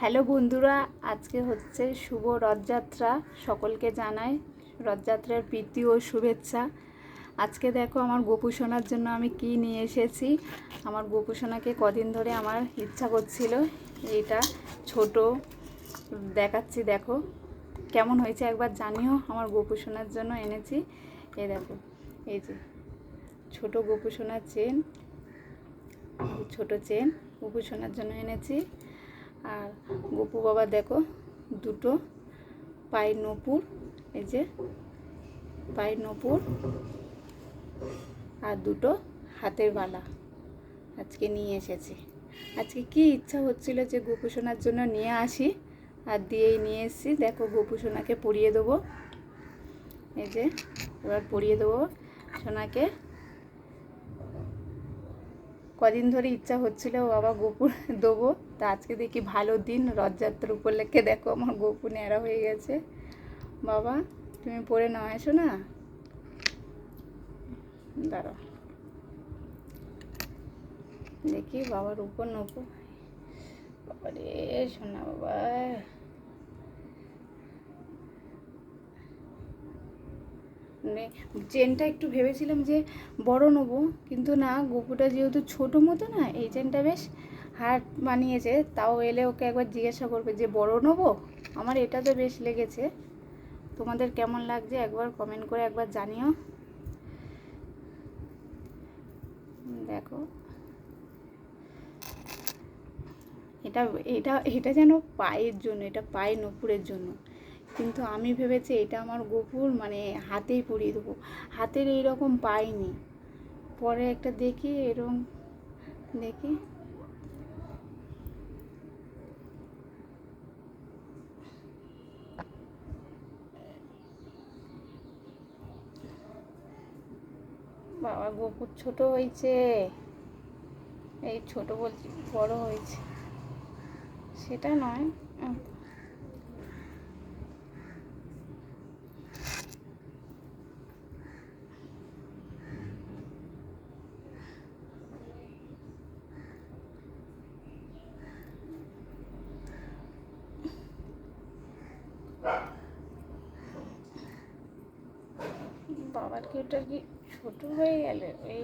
Hello বন্ধুরা, আজকে হচ্ছে শুভ রথযাত্রা সকলকে জানাই। রথযাত্রার প্রীতি ও শুভেচ্ছা। আজকে দেখো আমার গোপু সোনার জন্য আমি কি নিয়ে এসেছি। আমার গোপু সোনাকে কদিন ধরে আমার ইচ্ছা করছিল এটা ছোট। দেখাচ্ছি, দেখো। কেমন হয়েছে একবার জানিও। আমার গোপু সোনার জন্য এনেছি। এ দেখো, এই যে ছোট গোপু সোনার চেন ছোট চেন গোপু সোনার জন্য এনেছি। আর গোপু বাবা দেখো, দুটো পায়ের নপুর, এই যে পায়ের নপুর আর দুটো হাতের বালা আজকে নিয়ে এসেছি। আজকে কি ইচ্ছা হচ্ছিল যে গোপু সোনার জন্য নিয়ে আসি আর দিয়েই নিয়ে এসেছি। দেখো গোপু সোনাকে পরিয়ে দেবো। এই যে এবার পরিয়ে দেবো সোনাকে। কদিন ধরে ইচ্ছা হচ্ছিল বাবা গোপুর দেবো। তা আজকে দেখি ভালো দিন রথযাত্রার উপলক্ষে। দেখো আমার গোপু ন্যাড়া হয়ে গেছে। বাবা, তুমি পরে নাও, এসো না। দাঁড়াও। দেখি বাবার উপর নপুর বাবা রে বাবা। মানে চেনটা একটু ভেবেছিলাম যে বড় নেব, কিন্তু না, গোপুটা যেহেতু ছোটো মতো না, এই চেনটা বেশ হার্ড বানিয়েছে, তাও এলে ওকে একবার জিজ্ঞাসা করবে যে, বড় নেব? আমার এটা তো বেশ লেগেছে। তোমাদের কেমন লাগছে একবার কমেন্ট করে একবার জানিও। দেখো। এটা এটা এটা যেন পায়ের জন্য, এটা পায়ে নপুরের জন্য। কিন্তু আমি ভেবেছি এটা আমার গোপুর মানে হাতেই পরিয়ে দেবো। হাতের এইরকম পাইনি। পরে একটা দেখি এরকম দেখি। বাবা গোপুর ছোট হয়েছে। এই ছোট বলছি, বড় হয়েছে। সেটা নয়। বাবার কি ওটা কি ছোট হয়ে গেল, এই।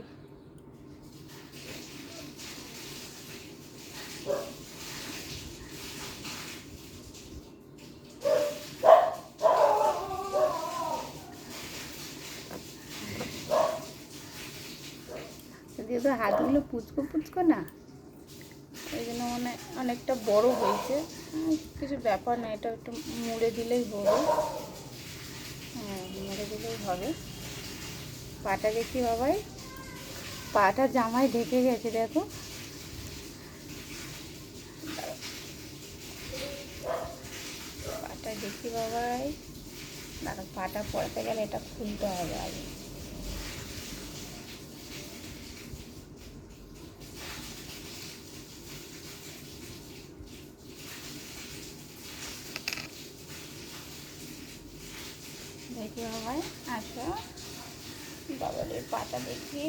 যেহেতু হাতগুলো পুচকো পুচকো না? ওই জন্য মানে অনেকটা বড় হয়েছে। কিছু ব্যাপার না, এটা একটু মুড়ে দিলেই হবে। হ্যাঁ মুড়ে দিলেই হবে। পাটা দেখি বাবাই। পাটা জামায় ঢেকে গেছে, দেখো। পাটা দেখি বাবাই। দাঁড়া পাটা পড়তে গেলে এটা খুলতে হবে আগে। দেখি বাবাই, আসো। এই পাটা দেখি।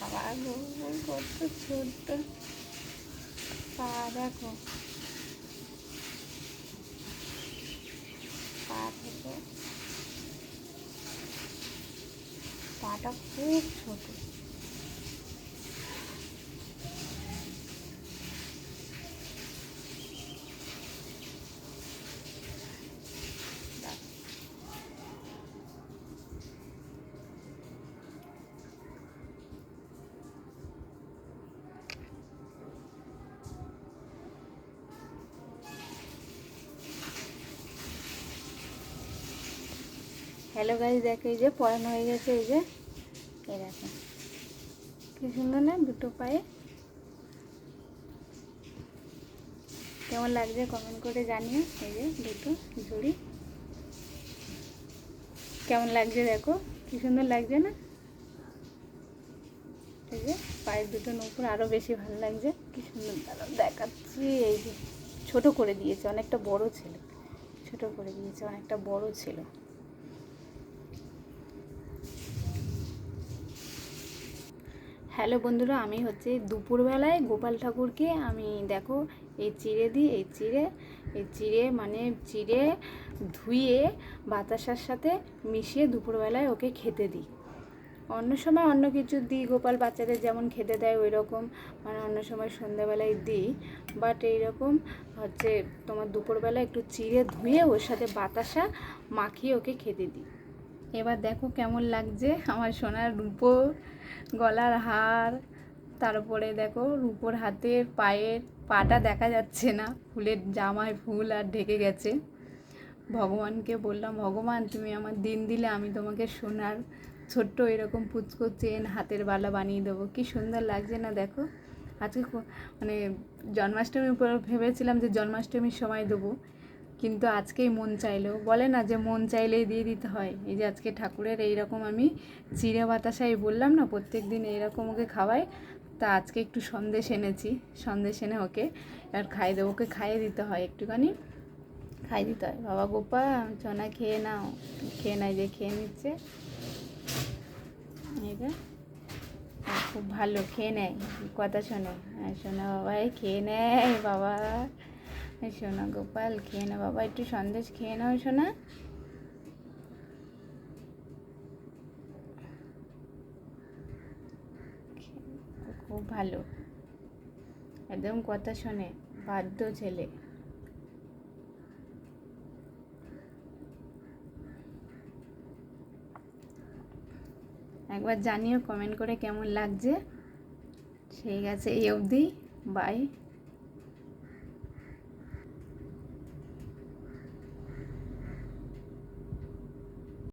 বাবা গোল কত ছোট্ট। পা দেখো পা থেকে পাটা খুব ছোট। হ্যালো গাইজ দেখো এই যে পড়ানো হয়ে গেছে, এই যে, এই দেখো। কি সুন্দর না দুটো পায়ে? কেমন লাগছে কমেন্ট করে জানিও, এই যে দুটো জুড়ি কেমন লাগছে দেখো, কি সুন্দর লাগছে না? এই যে পায়ের দুটো নূপুর আরও বেশি ভালো লাগছে, কি সুন্দর দাঁড়াও দেখাচ্ছি, এই যে। ছোট করে দিয়েছে, অনেকটা বড় ছিল। ছোট করে দিয়েছে, অনেকটা বড় ছিল। হ্যালো বন্ধুরা, আমি হচ্ছে দুপুরবেলায় গোপাল ঠাকুরকে আমি দেখো এই চিড়ে দিই, এই চিড়ে এই চিড়ে মানে চিড়ে ধুয়ে বাতাসার সাথে মিশিয়ে দুপুরবেলায় ওকে খেতে দিই। অন্য সময় অন্য কিছু দিই, গোপাল বাচ্চাদের যেমন খেতে দেয় ওই রকম মানে অন্য সময় সন্ধ্যাবেলায় দিই। বাট এইরকম হচ্ছে তোমার দুপুরবেলা একটু চিড়ে ধুয়ে ওর সাথে বাতাসা মাখিয়ে ওকে খেতে দিই। এবার দেখো কেমন লাগছে। আমার সোনার রূপো গলার হার, তারপরে দেখো রূপোর হাতের পায়ের পাটা দেখা যাচ্ছে না। ফুলের জামায় ফুল আর ঢেকে গেছে। ভগবানকে বললাম, ভগবান, তুমি আমার দিন দিলে আমি তোমাকে সোনার ছোট্ট এরকম পুচকো চেন হাতের বালা বানিয়ে দেবো। কি সুন্দর লাগছে না দেখো? আজকে মানে জন্মাষ্টমীর উপর ভেবেছিলাম যে জন্মাষ্টমীর সময় দেবো। কিন্তু আজকেই মন চাইলো। বলে না যে মন চাইলেই দিয়ে দিতে হয়। এই যে আজকে ঠাকুরের এইরকম আমি চিড়ে বাতাসাই বললাম না, প্রত্যেক দিন এইরকম ওকে খাওয়াই। তা আজকে একটু সন্দেশ এনেছি। সন্দেশ এনে ওকে আর খাইয়ে দেবো ওকে খাইয়ে দিতে হয় একটুখানি। খাই দিতে হয়। বাবা, গোপা, চনা খেয়ে নাও। খেয়ে নাই যে খেয়ে নিচ্ছে। খুব ভালো, খেয়ে নেয়। কথা শোনে। শোনা বাবা এই খেয়ে নেয়, বাবা। শোনা গোপাল, খেয়ে না বাবা, একটু সন্দেশ খেয়ে নাও, শোনা। খুব ভালো। একদম কথা শোনে, বাধ্য ছেলে। একবার জানিও কমেন্ট করে কেমন লাগছে। ঠিক আছে, এই অবধি। বাই